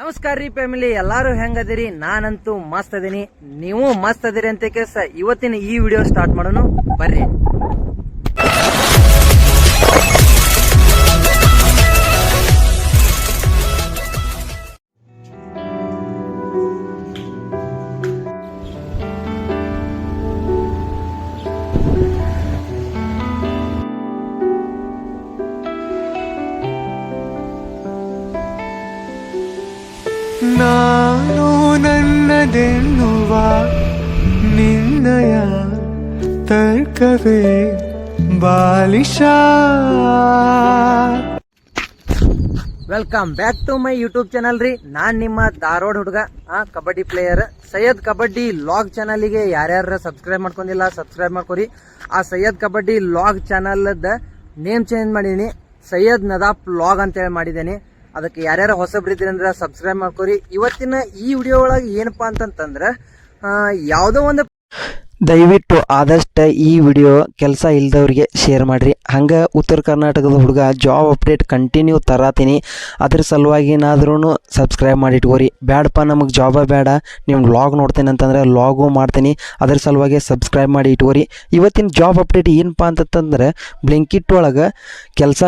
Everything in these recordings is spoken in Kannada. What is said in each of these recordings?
ನಮಸ್ಕಾರ ರೀ ಫ್ಯಾಮಿಲಿ ಎಲ್ಲಾರು ಹೆಂಗದಿರಿ? ನಾನಂತೂ ಮಸ್ತ್ ಅದೀನಿ. ನೀವು ಮಸ್ತ್ ಅದಿರಿ ಅಂತ ಕೇಸ ಇವತ್ತಿನ ಈ ವಿಡಿಯೋ ಸ್ಟಾರ್ಟ್ ಮಾಡೋಣ. ಬರ್ರಿ. ನಾನು ನನ್ನದೆನ್ನುವ ನಿನ್ನಯ ತರ್ಕವೇ ಬಾಲಿಶ? Welcome back to my YouTube channel ರೀ. ನಾನ್ ನಿಮ್ಮ ಧಾರವಾಡ ಹುಡುಗ, ಆ, ಕಬಡ್ಡಿ ಪ್ಲೇಯರ್ ಸೈಯದ್ ಕಬಡ್ಡಿ ಲಾಗ್ ಚಾನಲ್ಗೆ ಯಾರ್ಯಾರ ಸಬ್ಸ್ಕ್ರೈಬ್ ಮಾಡ್ಕೊಂಡಿಲ್ಲ ಸಬ್ಸ್ಕ್ರೈಬ್ ಮಾಡ್ಕೊರಿ. ಆ ಸೈಯದ್ ಕಬಡ್ಡಿ ಲಾಗ್ ಚಾನಲ್ದ ನೇಮ್ ಚೇಂಜ್ ಮಾಡಿದ್ದೀನಿ ಸೈಯದ್ ನದಾಪ್ ಲಾಗ್ ಅಂತೇಳಿ ಮಾಡಿದ್ದೇನೆ ಅದಕ್ಕೆ ಯಾರ್ಯಾರು ಹೊಸಬ್ರು ಅಂದ್ರೆ ಸಬ್ಸ್ಕ್ರೈಬ್ ಮಾಡ್ಕೊರಿ. ಇವತ್ತಿನ ಈ ವಿಡಿಯೋ ಒಳಗೆ ಏನಪ್ಪಾ ಅಂತಂತಂದ್ರೆ ಯಾವುದೋ ಒಂದು ದಯವಿಟ್ಟು ಆದಷ್ಟು ಈ ವಿಡಿಯೋ ಕೆಲಸ ಇಲ್ದವ್ರಿಗೆ ಶೇರ್ ಮಾಡಿರಿ. ಹಂಗೆ ಉತ್ತರ ಕರ್ನಾಟಕದ ಹುಡುಗ ಜಾಬ್ ಅಪ್ಡೇಟ್ ಕಂಟಿನ್ಯೂ ತರತೀನಿ. ಅದ್ರ ಸಲುವಾಗಿ ಏನಾದ್ರೂ ಸಬ್ಸ್ಕ್ರೈಬ್ ಮಾಡಿ ಇಟ್ಕೋರಿ ಬ್ಯಾಡಪ್ಪ ನಮಗೆ ಜಾಬ ಬೇಡ ನಿಮ್ಮ ಲಾಗ್ ನೋಡ್ತೀನಿ ಅಂತಂದ್ರೆ ಲಾಗು ಮಾಡ್ತೀನಿ. ಅದ್ರ ಸಲುವಾಗಿ ಸಬ್ಸ್ಕ್ರೈಬ್ ಮಾಡಿ ಇಟ್ಕೋರಿ. ಇವತ್ತಿನ ಜಾಬ್ ಅಪ್ಡೇಟ್ ಏನಪ್ಪ ಅಂತಂತಂದ್ರೆ ಬ್ಲಿಂಕಿಟ್ ಒಳಗೆ ಕೆಲಸ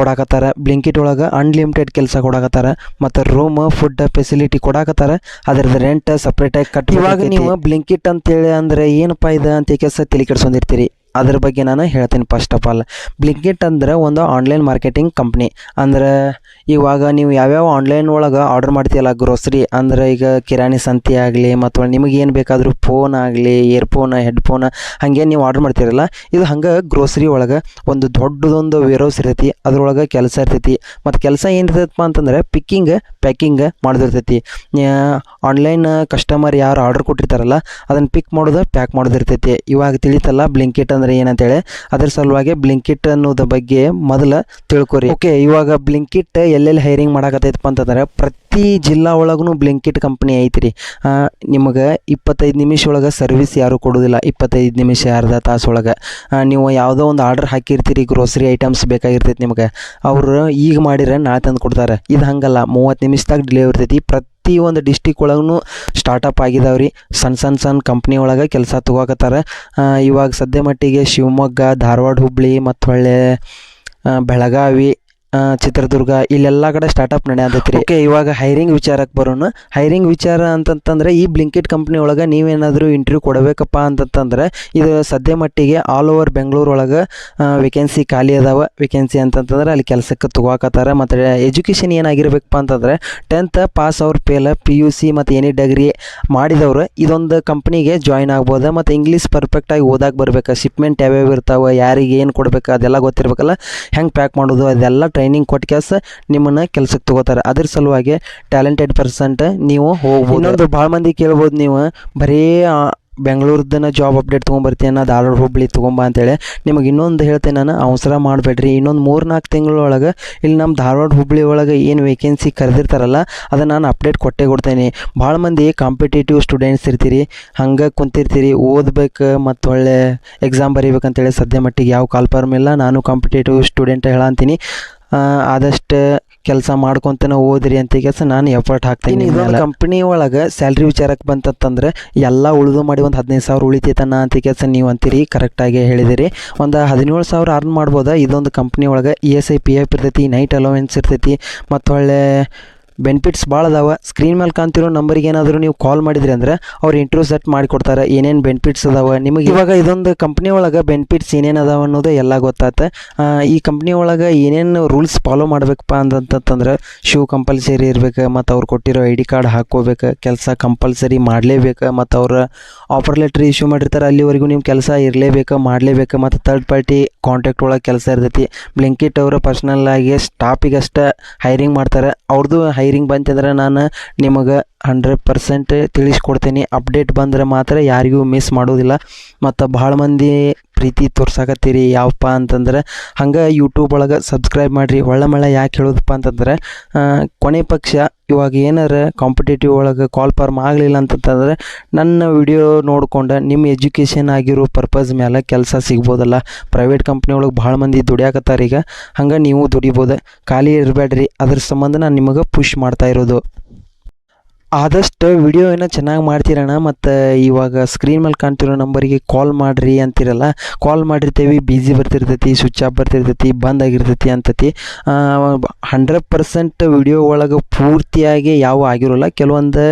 ಕೊಡಾಕತ್ತಾರ. ಬ್ಲಿಂಕಿಟ್ ಒಳಗೆ ಅನ್ಲಿಮಿಟೆಡ್ ಕೆಲಸ ಕೊಡಾಕತ್ತಾರ. ಮತ್ತು ರೂಮ್ ಫುಡ್ ಫೆಸಿಲಿಟಿ ಕೊಡಾಕತ್ತಾರ. ಅದ್ರದ್ದು ರೆಂಟ್ ಸಪ್ರೇಟಾಗಿ ಕಟ್ ಇವಾಗ ನೀವು ಬ್ಲಿಂಕಿಟ್ ಅಂತೇಳಿ ಅಂದ್ರೆ ಏನಪ್ಪ ಇದು ಅಂತ ಕೆಲಸ ತಲೆ ಕೆಡ್ಸ್ಕೊಂಡಿರ್ತೀರಿ ಅದ್ರ ಬಗ್ಗೆ ನಾನು ಹೇಳ್ತೀನಿ ಫಸ್ಟ್ ಆಫ್ ಆಲ್ ಬ್ಲಿಂಕಿಟ್ ಅಂದ್ರೆ ಒಂದು ಆನ್ಲೈನ್ ಮಾರ್ಕೆಟಿಂಗ್ ಕಂಪ್ನಿ ಅಂದ್ರೆ ಇವಾಗ ನೀವು ಯಾವ್ಯಾವ ಆನ್ಲೈನ್ ಒಳಗೆ ಆರ್ಡರ್ ಮಾಡ್ತೀಯಲ್ಲ ಗ್ರೋಸರಿ ಅಂದ್ರೆ ಈಗ ಕಿರಾಣಿ ಸಂತಿ ಆಗಲಿ, ಮತ್ತು ನಿಮಗೆ ಏನು ಬೇಕಾದರೂ ಫೋನ್ ಆಗಲಿ ಇಯರ್ಫೋನ್ ಹೆಡ್ಫೋನ್ ಹಾಗೆ ನೀವು ಆರ್ಡರ್ ಮಾಡ್ತೀರಲ್ಲ, ಇದು ಹಂಗೆ ಗ್ರೋಸರಿ ಒಳಗೆ ಒಂದು ದೊಡ್ಡದೊಂದು ವೇರೋಸ್ ಇರ್ತೈತಿ, ಅದ್ರೊಳಗೆ ಕೆಲಸ ಇರ್ತೈತಿ. ಮತ್ತು ಕೆಲಸ ಏನಿರ್ತೈತಪ್ಪ ಅಂತಂದ್ರೆ ಪಿಕ್ಕಿಂಗ್ ಪ್ಯಾಕಿಂಗ್ ಮಾಡೋದಿರ್ತೈತಿ. ಆನ್ಲೈನ್ ಕಸ್ಟಮರ್ ಯಾರು ಆರ್ಡರ್ ಕೊಟ್ಟಿರ್ತಾರಲ್ಲ ಅದನ್ನು ಪಿಕ್ ಮಾಡೋದು ಪ್ಯಾಕ್ ಮಾಡೋದಿರ್ತೈತಿ. ಇವಾಗ ತಿಳಿತಲ್ಲ ಬ್ಲಿಂಕೆಟ್ ಅಂದ್ರೆ ಏನಂತೇಳಿ, ಅದ್ರ ಸಲುವಾಗಿ ಬ್ಲಿಂಕಿಟ್ ಅನ್ನೋದ್ರ ಬಗ್ಗೆ ಮೊದಲು ತಿಳ್ಕೊರಿ. ಓಕೆ ಇವಾಗ ಬ್ಲಿಂಕಿಟ್ ಎಲ್ಲೆಲ್ಲಿ ಹೈರಿಂಗ್ ಮಾಡಕತ್ತೈತಪ್ಪ ಅಂತಂದ್ರೆ ಪ್ರತಿ ಜಿಲ್ಲಾ ಒಳಗೂ ಬ್ಲಿಂಕಿಟ್ ಕಂಪ್ನಿ ಐತ್ರಿ. ನಿಮಗೆ ಇಪ್ಪತ್ತೈದು ನಿಮಿಷ ಒಳಗೆ ಸರ್ವಿಸ್ ಯಾರು ಕೊಡೋದಿಲ್ಲ. ಇಪ್ಪತ್ತೈದು ನಿಮಿಷ, ಅರ್ಧ ತಾಸು ಒಳಗೆ. ನೀವು ಯಾವುದೋ ಒಂದು ಆರ್ಡರ್ ಹಾಕಿರ್ತೀರಿ ಗ್ರೋಸರಿ ಐಟಮ್ಸ್ ಬೇಕಾಗಿರ್ತೈತಿ ನಿಮಗೆ. ಅವರು ಈಗ ಮಾಡಿದ್ರೆ ನಾಳೆ ತಂದು ಕೊಡ್ತಾರೆ. ಇದು ಹಂಗಲ್ಲ, ಮೂವತ್ತು ನಿಮಿಷದಾಗ ಡಿಲಿವರಿ ಇರ್ತೈತಿ. ಪ್ರತಿ ಒಂದು ಡಿಸ್ಟಿಕ್ ಒಳಗೂ ಸ್ಟಾರ್ಟಪ್ ಆಗಿದಾವ್ರಿ. ಸಣ್ಣ ಸಣ್ಣ ಸಣ್ಣ ಕಂಪ್ನಿ ಒಳಗೆ ಕೆಲಸ ತಗೋಕತ್ತಾರ. ಇವಾಗ ಸದ್ಯ ಮಟ್ಟಿಗೆ ಶಿವಮೊಗ್ಗ, ಧಾರವಾಡ, ಹುಬ್ಳಿ ಮತ್ತು ಹೊಳ್ಳೆ ಬೆಳಗಾವಿ ಚಿತ್ರದುರ್ಗ, ಇಲ್ಲೆಲ್ಲ ಕಡೆ ಸ್ಟಾರ್ಟಪ್ ನಡೆಯತೈತ್ರಿ. ಓಕೆ ಇವಾಗ ಹೈರಿಂಗ್ ವಿಚಾರಕ್ಕೆ ಬರೋಣ. ಹೈರಿಂಗ್ ವಿಚಾರ ಅಂತಂತಂದ್ರೆ ಈ ಬ್ಲಿಂಕಿಟ್ ಕಂಪ್ನಿ ಒಳಗೆ ನೀವೇನಾದರೂ ಇಂಟರ್ವ್ಯೂ ಕೊಡಬೇಕಪ್ಪ ಅಂತಂತಂದ್ರೆ ಇದು ಸದ್ಯ ಮಟ್ಟಿಗೆ ಆಲ್ ಓವರ್ ಬೆಂಗಳೂರು ಒಳಗೆ ವೇಕೆನ್ಸಿ ಖಾಲಿ ಅದಾವ. ವೇಕೆನ್ಸಿ ಅಂತಂತಂದ್ರೆ ಅಲ್ಲಿ ಕೆಲಸಕ್ಕೆ ತಗೋಕತ್ತಾರ. ಮತ್ತು ಎಜುಕೇಷನ್ ಏನಾಗಿರ್ಬೇಕಪ್ಪ ಅಂತಂದ್ರೆ ಟೆಂತ್ ಪಾಸ್ ಅವ್ರ ಪೇಲ ಪಿ ಯು ಸಿ ಮತ್ತು ಎನಿ ಡಿಗ್ರಿ ಮಾಡಿದವರು ಇದೊಂದು ಕಂಪ್ನಿಗೆ ಜಾಯ್ನ್ ಆಗ್ಬೋದು. ಮತ್ತು ಇಂಗ್ಲೀಷ್ ಪರ್ಫೆಕ್ಟಾಗಿ ಓದಾಕ್ ಬರ್ಬೇಕು. ಶಿಪ್ಮೆಂಟ್ ಯಾವ್ಯಾವ ಇರ್ತಾವೆ, ಯಾರಿಗೆ ಏನು ಕೊಡ್ಬೇಕು ಅದೆಲ್ಲ ಗೊತ್ತಿರ್ಬೇಕಲ್ಲ. ಹೆಂಗೆ ಪ್ಯಾಕ್ ಮಾಡೋದು, ಅದೆಲ್ಲ ಟ್ರೈನಿಂಗ್ ಕೊಟ್ಟ ಕೆಲಸ ನಿಮ್ಮನ್ನು ಕೆಲಸಕ್ಕೆ ತಗೋತಾರೆ. ಅದ್ರ ಸಲುವಾಗಿ ಟ್ಯಾಲೆಂಟೆಡ್ ಪರ್ಸೆಂಟ್ ನೀವು ಹೋಗ್ಬೋದು. ಇನ್ನೊಂದು ಭಾಳ ಮಂದಿ ಕೇಳ್ಬೋದು ನೀವು, ಬರೀ ಬೆಂಗಳೂರದನ್ನ ಬೆಂಗಳೂರ್ದನ ಜಾಬ್ ಅಪ್ಡೇಟ್ ತೊಗೊಂಬರ್ತೀನ ಧಾರವಾಡ ಹುಬ್ಬಳ್ಳಿ ತೊಗೊಂಬ ಅಂತೇಳಿ. ನಿಮಗೆ ಇನ್ನೊಂದು ಹೇಳ್ತೇನೆ ನಾನು, ಅವಸರ ಮಾಡಬೇಡ್ರಿ. ಇನ್ನೊಂದು ಮೂರು ನಾಲ್ಕು ತಿಂಗಳೊಳಗೆ ಇಲ್ಲಿ ನಮ್ಮ ಧಾರವಾಡ ಹುಬ್ಬಳ್ಳಿ ಒಳಗೆ ಏನು ವೇಕೆನ್ಸಿ ಕರೆದಿರ್ತಾರಲ್ಲ ಅದನ್ನು ನಾನು ಅಪ್ಡೇಟ್ ಕೊಟ್ಟೇ ಕೊಡ್ತೇನೆ. ಭಾಳ ಮಂದಿ ಕಾಂಪಿಟೇಟಿವ್ ಸ್ಟೂಡೆಂಟ್ಸ್ ಇರ್ತೀರಿ, ಹಂಗೆ ಕುಂತಿರ್ತೀರಿ, ಓದ್ಬೇಕು ಮತ್ತು ಒಳ್ಳೆ ಎಕ್ಸಾಮ್ ಬರೀಬೇಕಂತೇಳಿ ಸದ್ಯ ಮಟ್ಟಿಗೆ ಯಾವ ಕಾಲ್ಫಾರ್ಮ್ ಇಲ್ಲ, ನಾನು ಕಾಂಪಿಟೇಟಿವ್ ಸ್ಟೂಡೆಂಟ್ ಹೇಳಂತೀನಿ. ಆದಷ್ಟು ಕೆಲಸ ಮಾಡ್ಕೊಂತನ ಓದ್ರಿ ಅಂತ ಕೆಲಸ ನಾನು ಎಫರ್ಟ್ ಹಾಕ್ತೀನಿ ಇದೊಂದು ಕಂಪ್ನಿ ಒಳಗೆ ಸ್ಯಾಲ್ರಿ ವಿಚಾರಕ್ಕೆ ಬಂತಂತಂದ್ರೆ ಎಲ್ಲ ಉಳಿದು ಮಾಡಿ ಒಂದು ಹದಿನೈದು ಸಾವಿರ ಉಳಿತೈತನ ಅಂತ ಕೆಲಸ ನೀವು ಅಂತೀರಿ ಕರೆಕ್ಟಾಗಿ ಹೇಳಿದಿರಿ. ಒಂದು ಹದಿನೇಳು ಸಾವಿರ ಅರ್ನ್ ಮಾಡ್ಬೋದಾ ಇದೊಂದು ಕಂಪ್ನಿ ಒಳಗೆ E S I P F ಇರ್ತೈತಿ ನೈಟ್ ಅಲೋವೆನ್ಸ್ ಇರ್ತೈತಿ ಮತ್ತು ಒಳ್ಳೆ ಬೆನಿಫಿಟ್ಸ್ ಭಾಳ ಅದಾವ. ಸ್ಕ್ರೀನ್ ಮೇಲೆ ಕಾಣ್ತಿರೋ ನಂಬರಿಗೆ ಏನಾದರೂ ನೀವು ಕಾಲ್ ಮಾಡಿದ್ರಿ ಅಂದ್ರೆ ಅವ್ರು ಇಂಟರ್ವ್ಯೂ ಸೆಟ್ ಮಾಡಿಕೊಡ್ತಾರೆ. ಏನೇನು ಬೆನಿಫಿಟ್ಸ್ ಅದಾವ? ನಿಮಗೆ ಇವಾಗ ಇದೊಂದು ಕಂಪ್ನಿ ಒಳಗೆ ಬೆನಿಫಿಟ್ಸ್ ಏನೇನು ಅದಾವ ಅನ್ನೋದು ಎಲ್ಲ ಗೊತ್ತಾತ. ಈ ಕಂಪ್ನಿ ಒಳಗೆ ಏನೇನು ರೂಲ್ಸ್ ಫಾಲೋ ಮಾಡಬೇಕಪ್ಪ ಅಂತಂತಂದ್ರೆ ಶೂ ಕಂಪಲ್ಸರಿ ಇರ್ಬೇಕು, ಮತ್ತು ಅವ್ರು ಕೊಟ್ಟಿರೋ ಐ ಡಿ ಕಾರ್ಡ್ ಹಾಕ್ಕೋಬೇಕು, ಕೆಲಸ ಕಂಪಲ್ಸರಿ ಮಾಡಲೇಬೇಕು, ಮತ್ತು ಅವ್ರ ಆಫರ್ ಲೆಟ್ರ್ ಇಶ್ಯೂ ಮಾಡಿರ್ತಾರೆ, ಅಲ್ಲಿವರೆಗೂ ನಿಮ್ಮ ಕೆಲಸ ಇರಲೇಬೇಕು, ಮಾಡಲೇಬೇಕು, ಮತ್ತು ತರ್ಡ್ ಪಾರ್ಟಿ ಕಾಂಟ್ಯಾಕ್ಟ್ ಒಳಗೆ ಕೆಲಸ ಇರ್ತೈತಿ. ಬ್ಲಿಂಕಿಟ್ ಅವರು ಪರ್ಸ್ನಲ್ ಆಗಿ ಸ್ಟಾಫಿಗೆ ಅಷ್ಟೇ ಹೈರಿಂಗ್ ಮಾಡ್ತಾರೆ. ಅವ್ರದ್ದು ಹೈರಿಂಗ್ ಬಂತಂದ್ರೆ ನಾನು ನಿಮಗೆ ಹಂಡ್ರೆಡ್ ಪರ್ಸೆಂಟ್ ತಿಳಿಸ್ಕೊಡ್ತೀನಿ. ಅಪ್ಡೇಟ್ ಬಂದರೆ ಮಾತ್ರ ಯಾರಿಗೂ ಮಿಸ್ ಮಾಡೋದಿಲ್ಲ. ಮತ್ತು ಭಾಳ ಮಂದಿ ಪ್ರೀತಿ ತೋರ್ಸಾಕತ್ತೀರಿ ಯಾವಪ್ಪ ಅಂತಂದ್ರೆ ಹಂಗೆ ಯೂಟ್ಯೂಬ್ ಒಳಗೆ ಸಬ್ಸ್ಕ್ರೈಬ್ ಮಾಡಿರಿ. ಒಳ್ಳೆ ಮಳೆ ಯಾಕೆ ಹೇಳೋದಪ್ಪ ಅಂತಂದ್ರೆ ಕೊನೆ ಪಕ್ಷ ಇವಾಗ ಏನಾರ ಕಾಂಪಿಟೇಟಿವ್ ಒಳಗೆ ಕಾಲ್ ಫಾರ್ಮ್ ಆಗಲಿಲ್ಲ ಅಂತಂತಂದ್ರೆ ನನ್ನ ವಿಡಿಯೋ ನೋಡ್ಕೊಂಡು ನಿಮ್ಮ ಎಜುಕೇಷನ್ ಆಗಿರೋ ಪರ್ಪಸ್ ಮೇಲೆ ಕೆಲಸ ಸಿಗ್ಬೋದಲ್ಲ. ಪ್ರೈವೇಟ್ ಕಂಪ್ನಿ ಒಳಗೆ ಭಾಳ ಮಂದಿ ದುಡಿಯಾಕತ್ತಾರ ಈಗ. ಹಂಗೆ ನೀವು ದುಡಿಬೋದು. ಖಾಲಿ ಇರಬೇಡ್ರಿ ಅದ್ರ ಸಂಬಂಧ ನಾನು ನಿಮಗೆ ಪುಷ್ ಮಾಡ್ತಾ ಇರೋದು. ಆದಷ್ಟು ವಿಡಿಯೋ ಏನೋ ಚೆನ್ನಾಗಿ ಮಾಡ್ತೀರಣ್ಣ, ಮತ್ತು ಇವಾಗ ಸ್ಕ್ರೀನ್ ಮೇಲೆ ಕಾಣ್ತಿರೋ ನಂಬರಿಗೆ ಕಾಲ್ ಮಾಡಿರಿ ಅಂತಿರಲ್ಲ ಕಾಲ್ ಮಾಡಿರ್ತೀವಿ ಬ್ಯುಸಿ ಬರ್ತಿರ್ತೈತಿ ಸ್ವಿಚ್ ಆಫ್ ಬರ್ತಿರ್ತೈತಿ, ಬಂದ್ ಆಗಿರ್ತೈತಿ ಅಂತತಿ. ಹಂಡ್ರೆಡ್ ಪರ್ಸೆಂಟ್ ವಿಡಿಯೋ ಒಳಗೆ ಪೂರ್ತಿಯಾಗಿ ಯಾವ ಆಗಿರೋಲ್ಲ, ಕೆಲವೊಂದು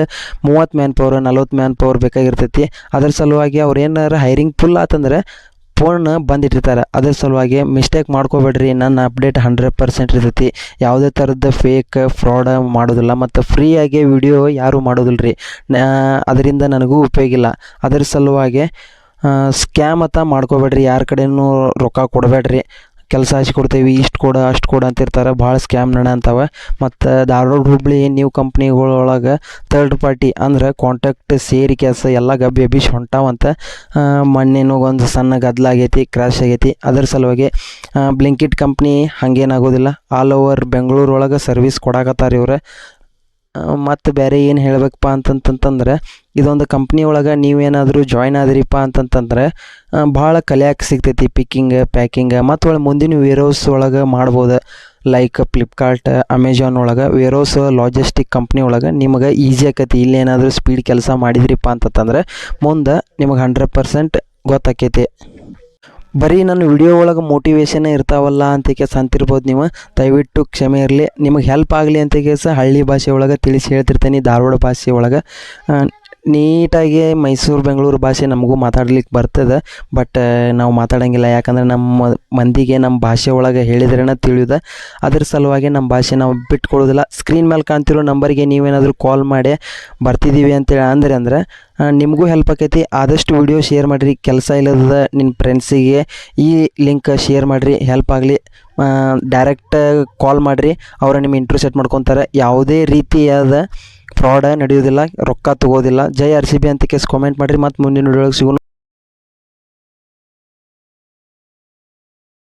ಮೂವತ್ತು ಮ್ಯಾನ್ ಪವರ್ ನಲ್ವತ್ತು ಮ್ಯಾನ್ ಪವರ್ ಬೇಕಾಗಿರ್ತೈತಿ. ಅದ್ರ ಸಲುವಾಗಿ ಅವ್ರು ಏನಾರು ಹೈರಿಂಗ್ ಫುಲ್ ಆತಂದ್ರೆ ಫೋನ್ ಬಂದಿಟ್ಟಿರ್ತಾರೆ. ಅದ್ರ ಸಲುವಾಗಿ ಮಿಸ್ಟೇಕ್ ಮಾಡ್ಕೋಬೇಡ್ರಿ. ನನ್ನ ಅಪ್ಡೇಟ್ ಹಂಡ್ರೆಡ್ ಪರ್ಸೆಂಟ್ ಇರ್ತೈತಿ. ಯಾವುದೇ ಥರದ ಫೇಕ್ ಫ್ರಾಡ್ ಮಾಡೋದಿಲ್ಲ. ಮತ್ತು ಫ್ರೀಯಾಗಿ ವಿಡಿಯೋ ಯಾರೂ ಮಾಡೋದಿಲ್ಲ ರೀ ಅದರಿಂದ ನನಗೂ ಉಪಯೋಗ ಇಲ್ಲ. ಅದ್ರ ಸಲುವಾಗಿ ಸ್ಕ್ಯಾಮ್ ಅಂತ ಮಾಡ್ಕೋಬೇಡ್ರಿ. ಯಾರ ಕಡೆಯೂ ರೊಕ್ಕ ಕೊಡಬೇಡ್ರಿ. ಕೆಲಸ ಹಚ್ಚಿ ಕೊಡ್ತೇವೆ, ಇಷ್ಟು ಕೊಡು, ಅಷ್ಟು ಕೊಡು ಅಂತಿರ್ತಾರೆ. ಭಾಳ ಸ್ಕ್ಯಾಮ್ ಅಂತಾವೆ. ಮತ್ತು ಧಾರವಾಡ ಹುಬ್ಬಳ್ಳಿ ನೀವು ಕಂಪ್ನಿಗಳೊಳಗೆ ತರ್ಡ್ ಪಾರ್ಟಿ ಅಂದ್ರೆ ಕಾಂಟ್ಯಾಕ್ಟ್ ಸೇರಿ ಕೆಲಸ ಎಲ್ಲ ಗಬ್ಬಿ ಎಬ್ಬಿಸಿ ಹೊಂಟಾವಂತ ಮಣ್ಣಿನ ಒಂದು ಸಣ್ಣ ಗದ್ದಲ ಆಗೈತಿ ಕ್ರ್ಯಾಶ್ ಆಗೈತಿ. ಅದ್ರ ಸಲುವಾಗಿ ಬ್ಲಿಂಕಿಟ್ ಕಂಪ್ನಿ ಹಾಗೇನಾಗೋದಿಲ್ಲ ಆಲ್ ಓವರ್ ಬೆಂಗಳೂರು ಒಳಗೆ ಸರ್ವಿಸ್ ಕೊಡಾಕತ್ತಾರೆ ಇವ್ರು. ಮತ್ತು ಬೇರೆ ಏನು ಹೇಳಬೇಕಪ್ಪ ಅಂತಂತಂತಂದ್ರೆ, ಇದೊಂದು ಕಂಪ್ನಿ ಒಳಗೆ ನೀವೇನಾದರೂ ಜಾಯ್ನ್ ಆದ್ರಿಪ್ಪ ಅಂತಂತಂದ್ರೆ ಭಾಳ ಕಲಿಯಾಕೆ ಸಿಗ್ತೈತಿ ಪಿಕ್ಕಿಂಗ್ ಪ್ಯಾಕಿಂಗ್ ಮತ್ತು ಒಳ್ಳೆ ಮುಂದಿನ ವೇರೋಸ್ ಒಳಗೆ ಮಾಡ್ಬೋದು. ಲೈಕ್ ಫ್ಲಿಪ್ಕಾರ್ಟ್ ಅಮೆಜಾನ್ ಒಳಗೆ ವೇರೋಸ್ ಲಾಜಿಸ್ಟಿಕ್ ಕಂಪ್ನಿ ಒಳಗೆ ನಿಮಗೆ ಈಸಿ ಆಕೈತಿ. ಇಲ್ಲೇನಾದರೂ ಸ್ಪೀಡ್ ಕೆಲಸ ಮಾಡಿದ್ರಿಪ್ಪ ಅಂತಂತಂದ್ರೆ, ಮುಂದೆ ನಿಮಗೆ ಹಂಡ್ರೆಡ್ ಪರ್ಸೆಂಟ್ ಗೊತ್ತಾಕೈತಿ. ಬರೀ ನನ್ನ ವಿಡಿಯೋ ಒಳಗೆ ಮೋಟಿವೇಶನ್ ಇರ್ತಾವಲ್ಲ ಅಂತ ಕೇಸ ಅಂತಿರ್ಬೋದು ನೀವು. ದಯವಿಟ್ಟು ಕ್ಷಮೆ ಇರಲಿ. ನಿಮಗೆ ಹೆಲ್ಪ್ ಆಗಲಿ ಅಂತ ಕೇಸ ಹಳ್ಳಿ ಭಾಷೆ ಒಳಗೆ ತಿಳಿಸಿ ಹೇಳ್ತಿರ್ತೀನಿ, ಧಾರವಾಡ ಭಾಷೆ ಒಳಗೆ. ನೀಟಾಗಿ ಮೈಸೂರು, ಬೆಂಗಳೂರು ಭಾಷೆ ನಮಗೂ ಮಾತಾಡ್ಲಿಕ್ಕೆ ಬರ್ತದೆ. ಬಟ್ ನಾವು ಮಾತಾಡೋಂಗಿಲ್ಲ. ಯಾಕಂದ್ರೆ ನಮ್ಮ ಮಂದಿಗೆ, ನಮ್ಮ ಭಾಷೆ ಒಳಗೆ ಹೇಳಿದ್ರೇನ ತಿಳಿಯುದ. ಅದ್ರ ಸಲುವಾಗಿ ನಮ್ಮ ಭಾಷೆ ನಾವು ಬಿಟ್ಕೊಡೋದಿಲ್ಲ. ಸ್ಕ್ರೀನ್ ಮೇಲೆ ಕಾಣ್ತಿರೋ ನಂಬರ್ಗೆ ನೀವೇನಾದರೂ ಕಾಲ್ ಮಾಡಿ ಬರ್ತಿದ್ದೀವಿ ಅಂತೇಳಿ ಅಂದ್ರೆ ಅಂದ್ರೆ ನಿಮಗೂ ಹೆಲ್ಪ್ ಆಕೈತಿ. ಆದಷ್ಟು ವಿಡಿಯೋ ಶೇರ್ ಮಾಡಿರಿ. ಕೆಲಸ ಇಲ್ಲದ ನಿಮ್ಮ ಫ್ರೆಂಡ್ಸಿಗೆ ಈ ಲಿಂಕ್ ಶೇರ್ ಮಾಡಿರಿ. ಹೆಲ್ಪ್ ಆಗಲಿ. ಡೈರೆಕ್ಟ್ ಕಾಲ್ ಮಾಡಿರಿ. ಅವರು ನಿಮ್ಮ ಇಂಟ್ರೂ ಸೆಟ್ ಮಾಡ್ಕೊತಾರೆ. ಯಾವುದೇ ರೀತಿಯಾದ ಫ್ರಾಡ ನಡೆಯೋದಿಲ್ಲ ರೊಕ್ಕ ತಗೋದಿಲ್ಲ. ಜೈ ಆರ್ ಸಿ ಬಿ ಅಂತ ಕೇಸ್ ಕಾಮೆಂಟ್ ಮಾಡಿರಿ, ಮತ್ತು ಮುಂದಿನ ವಿಡಿಯೋಗೆ ಸಿಗೋಣ.